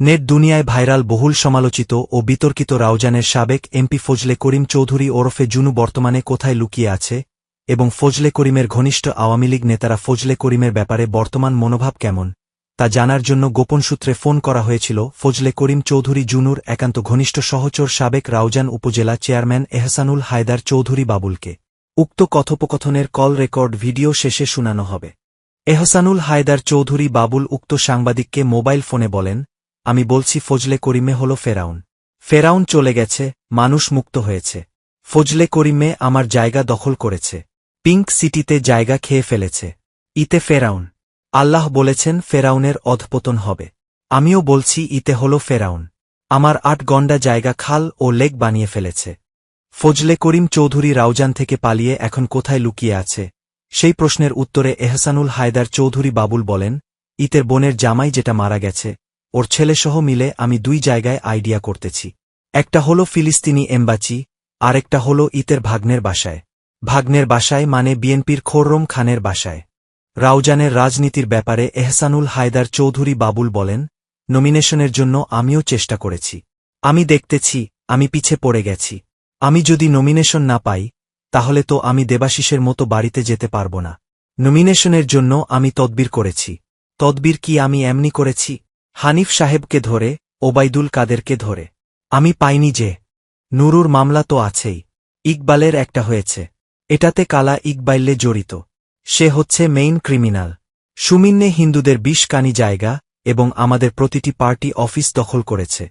Net দুনিয়ায় viral বহুল সমালোচিত ও বিতর্কিত রাউজানের সাবেক এমপি ফজলে করিম চৌধুরী ওরফে জুনু বর্তমানে কোথায় লুকিয়ে আছে এবং ফজলে করিমের ঘনিষ্ঠ আওয়ামী লীগ নেতারা ফজলে করিমের ব্যাপারে বর্তমান মনোভাব কেমন, তা জানার জন্য গোপন সূত্রে ফোন করা হয়েছিল ফজলে করিম চৌধুরী জুনুর একান্ত ঘনিষ্ঠ সহচর সাবেক রাউজান উপজেলা চেয়ারম্যান এহসানুল হায়দার চৌধুরী বাবুলকে। উক্ত কথোপকথনের কল রেকর্ড ভিডিও শেষে শোনানো হবে। এহসানুল হায়দার চৌধুরী বাবুল উক্ত সাংবাদিককে মোবাইল ফোনে বলেন আমি বলছি, ফজলে করিমে হল ফেরাউন। ফেরাউন চলে গেছে, মানুষ মুক্ত হয়েছে। ফজলে করিমে আমার জায়গা দখল করেছে। পিঙ্ক সিটিতে জায়গা খেয়ে ফেলেছে। ইতে ফেরাউন। আল্লাহ বলেছেন, ফেরাউনের অধপতন হবে। আমিও বলছি, ইতে হল ফেরাউন। আমার আট গন্ডা জায়গা খাল ও লেক বানিয়ে ফেলেছে। ফজলে করিম চৌধুরী রাউজান থেকে পালিয়ে এখন কোথায় লুকিয়ে আছে? সেই প্রশ্নের উত্তরে এহসানুল হায়দার চৌধুরী বাবুল বলেন, ইতের বোনের জামাই যেটা মারা গেছে ওর ছেলেসহ মিলে আমি দুই জায়গায় আইডিয়া করতেছি। একটা হল ফিলিস্তিনি এম্বাচি, আরেকটা হল ইতের ভাগ্নের বাসায়। ভাগ্নের বাসায় মানে বিএনপির খোররম খানের বাসায়। রাউজানের রাজনীতির ব্যাপারে এহসানুল হায়দার চৌধুরী বাবুল বলেন, নমিনেশনের জন্য আমিও চেষ্টা করেছি। আমি দেখতেছি, আমি পিছে পড়ে গেছি। আমি যদি নমিনেশন না পাই, তাহলে তো আমি দেবাশিসের মতো বাড়িতে যেতে পারব না। নমিনেশনের জন্য আমি তদবির করেছি। তদবির কি আমি এমনি করেছি? হানিফ সাহেবকে ধরে, ওবায়দুল কাদেরকে ধরে। আমি পাইনি যে, নুরুর মামলা তো আছেই। ইকবালের একটা হয়েছে। এটাতে কালা ইকবাইল্লে জড়িত। সে হচ্ছে মেইন ক্রিমিনাল। সুমিন্নে হিন্দুদের বিষ কানি জায়গা এবং আমাদের প্রতিটি পার্টি অফিস দখল করেছে।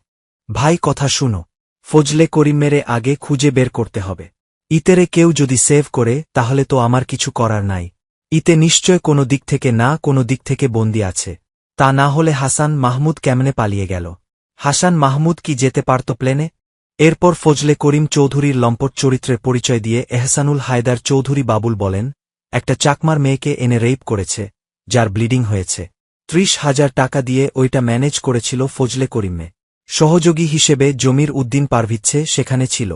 ভাই কথা শুনো, ফজলে করিম মেরে আগে খুঁজে বের করতে হবে। ইতেরে কেউ যদি সেভ করে, তাহলে তো আমার কিছু করার নাই। ইতে নিশ্চয় কোনো দিক থেকে না কোনো দিক থেকে বন্দি আছে। তা না হলে হাসান মাহমুদ কেমনে পালিয়ে গেল? হাসান মাহমুদ কি যেতে পারত প্লেনে? এরপর ফজলে করিম চৌধুরীর লম্পট চরিত্রের পরিচয় দিয়ে এহসানুল হায়দার চৌধুরী বাবুল বলেন, একটা চাকমার মেয়েকে এনে রেপ করেছে, যার ব্লিডিং হয়েছে। ত্রিশ হাজার টাকা দিয়ে ওইটা ম্যানেজ করেছিল ফজলে করিমে। সহযোগী হিসেবে জমির উদ্দিন পারভিচ্ছে সেখানে ছিল।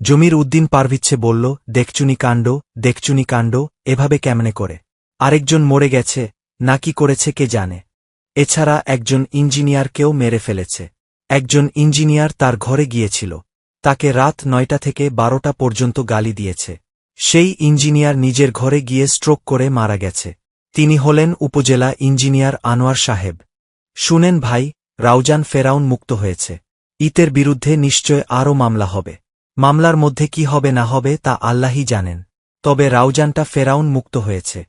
জমির উদ্দিন পারভিচ্ছে বলল, দেখচুনি কাণ্ড দেখচুনি কাণ্ড, এভাবে কেমনে করে? আরেকজন মরে গেছে, না কি করেছে কে জানে? এছাড়া একজন ইঞ্জিনিয়ারকেও মেরে ফেলেছে। একজন ইঞ্জিনিয়ার তার ঘরে গিয়েছিল। তাকে রাত নয়টা থেকে বারোটা পর্যন্ত গালি দিয়েছে। সেই ইঞ্জিনিয়ার নিজের ঘরে গিয়ে স্ট্রোক করে মারা গেছে। তিনি হলেন উপজেলা ইঞ্জিনিয়ার আনোয়ার সাহেব। শুনেন, ভাই, রাউজান ফেরাউন মুক্ত হয়েছে। ইতের বিরুদ্ধে নিশ্চয় আরও মামলা হবে। মামলার মধ্যে কি হবে না হবে তা আল্লাহই জানেন। তবে রাউজানটা ফেরাউন মুক্ত হয়েছে।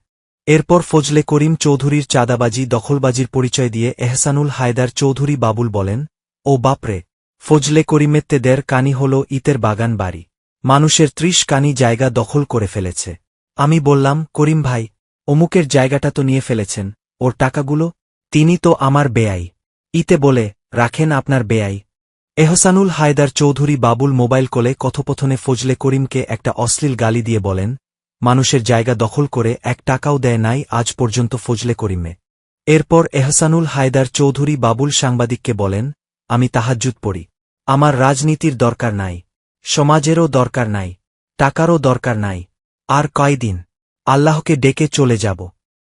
এরপর ফজলে করিম চৌধুরীর চাঁদাবাজি, দখলবাজির পরিচয় দিয়ে এহসানুল হায়দার চৌধুরী বাবুল বলেন, ও বাপরে, ফজলে করিমেত্তেদের কানি হল ইতের বাগান বাড়ি। মানুষের ত্রিশ কানি জায়গা দখল করে ফেলেছে। আমি বললাম, করিম ভাই, অমুকের জায়গাটা তো নিয়ে ফেলেছেন, ওর টাকাগুলো? তিনি তো আমার বেয়াই ইতে বলে, রাখেন আপনার বেয়াই এহসানুল হায়দার চৌধুরী বাবুল মোবাইল কোলে কথোপথনে ফজলে করিমকে একটা অশ্লীল গালি দিয়ে বলেন মানুষের জায়গা দখল করে এক টাকাও দেয় নাই আজ পর্যন্ত ফজলে করিমে। এরপর এহসানুল হায়দার চৌধুরী বাবুল সাংবাদিককে বলেন, আমি তাহাজ্জুদ পড়ি। আমার রাজনীতির দরকার নাই। সমাজেরও দরকার নাই। টাকারও দরকার নাই। আর কয়দিন? আল্লাহকে ডেকে চলে যাব।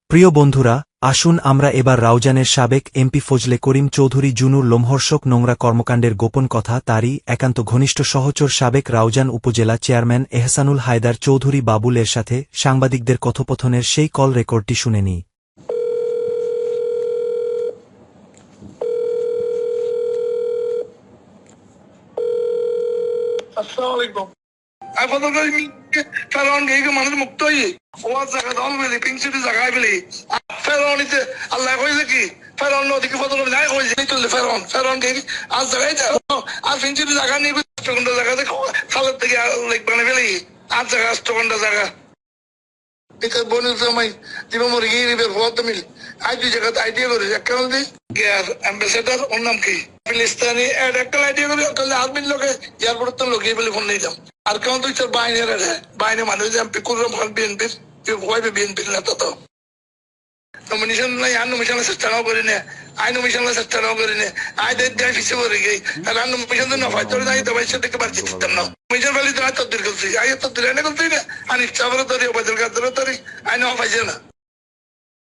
প্রিয় বন্ধুরা আসুন আমরা এবার রাউজানের সাবেক এমপি ফজলে করিম চৌধুরী জুনুর লোমহর্ষক নোংরা কর্মকাণ্ডের গোপন কথা, তারই একান্ত ঘনিষ্ঠ সহচর সাবেক রাউজান উপজেলা চেয়ারম্যান এহসানুল হায়দার চৌধুরী বাবুল এর সাথে সাংবাদিকদের কথোপথনের সেই কল রেকর্ডটি শুনে গেই মানুষ মুক্ত ওয়াজ জায়গা, দল বেলি পিং সিটি জায়গায় বেলি ফেরনিতে আল্লাহ কইছে কি? ফেরন নদীকে ফটো নাই কইছে। এই তুললে ফেরন ফেরন গেই আজ জায়গায় আর পিং সিটি জায়গা নিয়ে ঘণ্টা জায়গাতে খালের থেকে লেক বানিয়ে ফেলি। আট জায়গা আষ্ট জায়গা। নিবে কি? আর খান বিএনপির। নেতা তো। আর চেষ্টা নাও করি নে আই নমিশন চেষ্টা নাও করি নে আই দেখ দেখ ফিসে পড়ে গই আর আর নমিশন তো নফাই তোর নাই দবাই সাথে কে বাড়ছি দিতাম না নমিশন ফেলি তো আই তদ্দির করছি আই তদ্দির এনে করছি না আর ইচ্ছা করে তোর ওবাদুল কাদের তোর আই নফাইছে না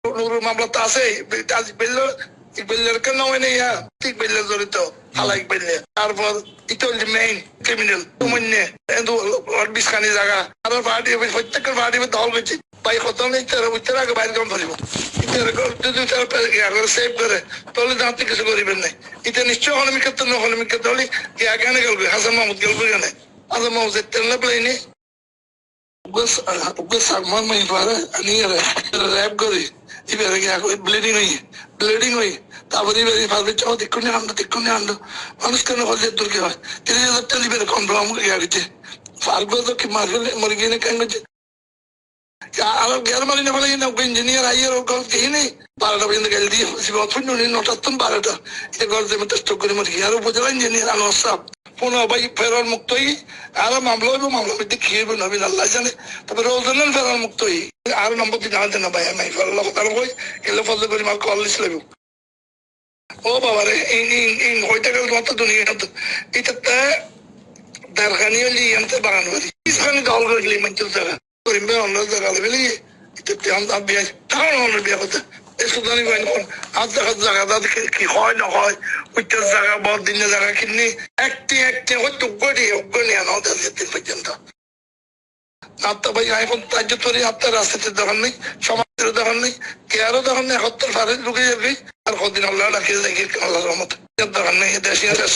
নুরুর মামলা তো আছে আজ বেললো ইকবালের কেন হয় না ইয়া ইকবালের জড়িত হালা ইকবালে তারপর ইটা মেইন ক্রিমিনাল তুমন্যে এন্দু বিস্কানি জায়গা আর পার্টি প্রত্যেকের পার্টি দল হয়েছে ভাই কত নেই তারা উত্তর আগে বাইরে কম ধরিব ইতার যদি তারা করে সেভ করে। তাহলে দাঁতে কিছু করিবেন নাই। এটা নিশ্চয় হলমি ক্ষেত্রে না হলমি ক্ষেত্রে হলে ইয়া কেন গেলবে? হাসান মাহমুদ গেলবে কেন? হাসান মাহমুদ তেল প্লেনে bus bus আমার মাই পারে। আমি র্যাপ করি। ইবারে গিয়া ব্লিডিং হই ব্লিডিং হই। তারপরে ইবারে পারবে চাও, দেখুন আনন্দ দেখুন আনন্দ মানুষ কেন হলে দূর কি হয়? তিরিশ হাজার টাকা ইবারে কনফার্ম ইয়া গেছে। ফার্গো তো কি মারলে মরে গিয়ে কেন গেছে আর গ্যার মারি না ফলে না ইঞ্জিনিয়ার আইয়ার ও গল কি নেই বারোটা পর্যন্ত গেল দিয়ে সিবত পর্যন্ত নটাত্তন বারোটা এটা গল দেবে টেস্ট করে মরে গিয়ে আর উপজেলা ইঞ্জিনিয়ার আনো সব পুনঃ ভাই ফেরার মুক্ত হই আর মামলা হইব মামলা মধ্যে খেয়ে নবীন আল্লাহ জানে তবে রোজান ফেরার মুক্ত হই আর নম্বর দিন জানতে না ভাই আমি ফেরার কথা কই এলে ফজল করি মাল কল লাগবে ও বাবা রে ইন ইন ইন হইতে গেল মতো দুনিয়া এটা দারখানি হলি ইয়ান্তে বাগান বাড়ি ইসখানি দল করিলি মঞ্চল জায়গা বলি এটা আমি বিয়া তাও অন্য বিয়া করতে। এই সুদানি বাইন কোন? হাত দেখা জায়গা দাদ কি হয়, না হয়। ওইটার জায়গা বড় দিনের জায়গা কিনে একটি একটি হয়তো গড়ি অজ্ঞানী আনা ওদের দিন পর্যন্ত। আপনার ভাই এখন তার্য তরি আপনার রাস্তাতে দোকান নেই, সমাজের দোকান নেই, কেয়ারও দোকান নেই হত্যার ফারে ঢুকে যাবি। আর কদিন আল্লাহ ডাকিয়ে দেখি আল্লাহ রহমত। দোকান নেই দেশি দেশ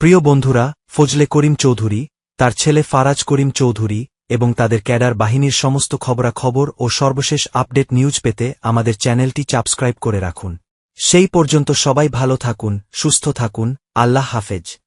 প্রিয় বন্ধুরা, ফজলে করিম চৌধুরী, তার ছেলে ফারাজ করিম চৌধুরী এবং তাদের ক্যাডার বাহিনীর সমস্ত খবরাখবর ও সর্বশেষ আপডেট নিউজ পেতে আমাদের চ্যানেলটি সাবস্ক্রাইব করে রাখুন। সেই পর্যন্ত সবাই ভালো থাকুন, সুস্থ থাকুন, আল্লাহ হাফেজ।